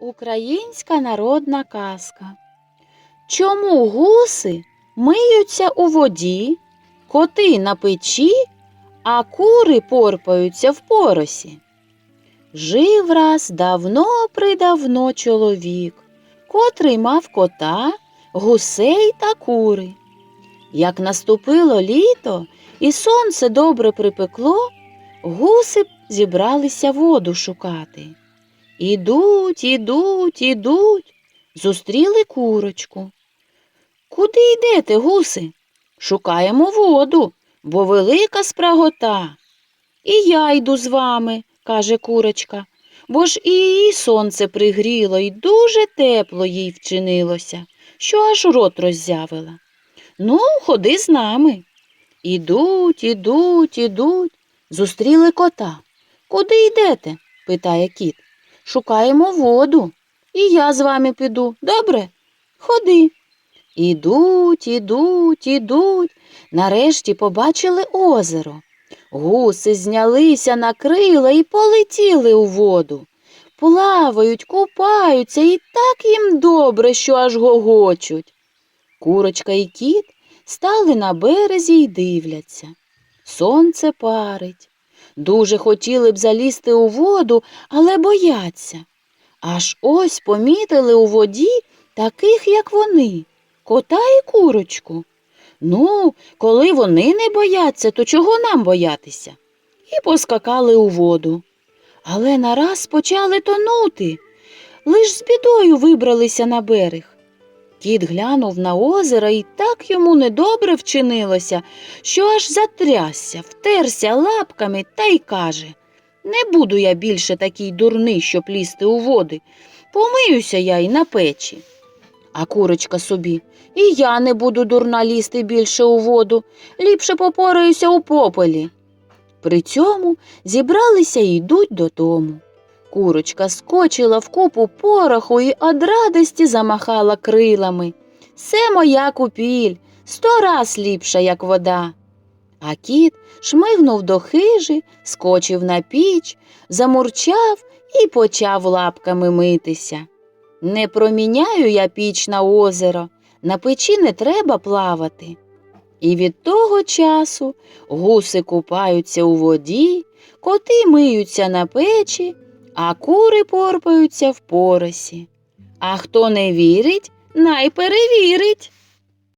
Українська народна казка. Чому гуси миються у воді, коти на печі, а кури порпаються в поросі? Жив раз давно придавно чоловік, котрий мав кота, гусей та кури. Як наступило літо і сонце добре припекло, гуси зібралися воду шукати. Ідуть, ідуть, ідуть, зустріли курочку. Куди йдете, гуси? Шукаємо воду, бо велика спрагота. І я йду з вами, каже курочка, бо ж і її сонце пригріло, і дуже тепло їй вчинилося, що аж рот роззявила. Ну, ходи з нами. Ідуть, ідуть, ідуть. Зустріли кота. Куди йдете? питає кіт. Шукаємо воду. І я з вами піду. Добре? Ходи. Ідуть, ідуть, ідуть. Нарешті побачили озеро. Гуси знялися на крила і полетіли у воду. Плавають, купаються і так їм добре, що аж гогочуть. Курочка і кіт стали на березі й дивляться. Сонце парить. Дуже хотіли б залізти у воду, але бояться. Аж ось помітили у воді таких, як вони, кота і курочку. Ну, коли вони не бояться, то чого нам боятися? І поскакали у воду. Але нараз почали тонути. Лиш з бідою вибралися на берег. Кіт глянув на озеро і так йому недобре вчинилося, що аж затрясся, втерся лапками та й каже Не буду я більше такий дурний, щоб лізти у води. Помиюся я й на печі. А курочка собі і я не буду дурна лізти більше у воду, ліпше попораюся у попелі. При цьому зібралися й йдуть додому. Курочка скочила в купу пороху і од радості замахала крилами. Це моя купіль, сто раз ліпша, як вода. А кіт шмигнув до хижі, скочив на піч, замурчав і почав лапками митися. Не проміняю я піч на озеро, на печі не треба плавати. І від того часу гуси купаються у воді, коти миються на печі, а кури порпаються в поросі. А хто не вірить, най перевірить.